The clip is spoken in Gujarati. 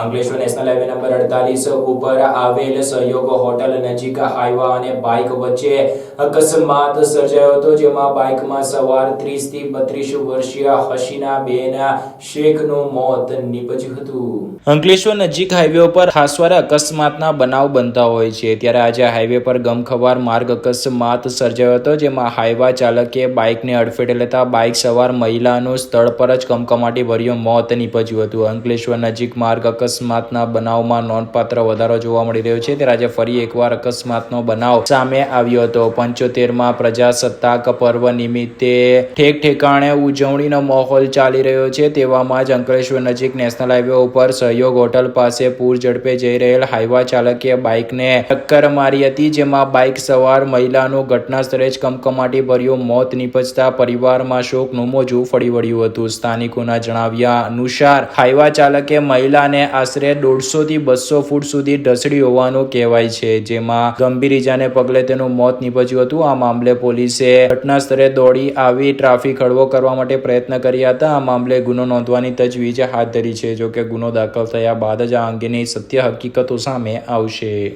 અંકલેશ્વર નેશનલ હાઈવે નંબર અડતાલીસ ઉપર આવેલ સહયોગ હોટલ નજીક હાઈવા અને બાઇક વચ્ચે અકસ્માત સર્જાયો હતો, જેમાં બાઇકમાં સવાર ત્રીસથી બત્રીસ વર્ષીય હસીના બેન શેખનું મોત નીપજ્યું હતું. અંકલેશ્વર નજીક હાઈવે ઉપર ખાસવાર અકસ્માતના બનાવ બનતા હોય છે. ત્યારે આજે હાઈવે પર ગમખવાર માર્ગ અકસ્માત સર્જાયો હતો, જેમાં હાઈવા ચાલકે બાઇકને અડફેટે લેતા બાઇક સવાર મહિલાનું સ્થળ પર જ કમકમાટી ભર્યું મોત નીપજ્યું હતું. અંકલેશ્વર નજીક માર્ગ અકસ્માતના બનાવમાં નોંધપાત્ર વધારો જોવા મળી રહ્યો છે. ત્યારે આજે ફરી એકવાર અકસ્માતનો બનાવ સામે આવ્યો હતો. પંચોતેરમાં પ્રજાસત્તાક પર્વ નિમિત્તે ઠેક ઠેકાણે ઉજવણીનો માહોલ ચાલી રહ્યો છે. તેવામાં જ અંકલેશ્વર નજીક નેશનલ હાઈવે ઉપર સહયોગ હોટલ પાસે પૂર ઝડપે જઈ રહેલ હાઈવા ચાલકે બાઇકને ટક્કર મારી હતી, જેમાં બાઇક સવાર મહિલાનું ઘટના સ્થળે જ કમકમાટી ભર્યું મોત નીપજતા પરિવારમાં શોકનું મોજું ફળી વળ્યું હતું. સ્થાનિકોના જણાવ્યા અનુસાર, હાઈવા ચાલકે મહિલાને આશરે દોઢસો થી બસો ફૂટ સુધી ઢસડી હોવાનું કહેવાય છે, જેમાં ગંભીર ઇજાને પગલે તેનું મોત નીપજ્યું હતું. આ મામલે પોલીસે ઘટના સ્થળે દોડી આવી ટ્રાફિક હળવો કરવા માટે પ્રયત્ન કર્યા હતા. આ મામલે ગુનો નોંધવાની તજવીજ હાથ ધરી છે, જોકે ગુનો દાખલ થયા બાદ જ આ અંગેની સત્ય હકીકતો સામે આવશે.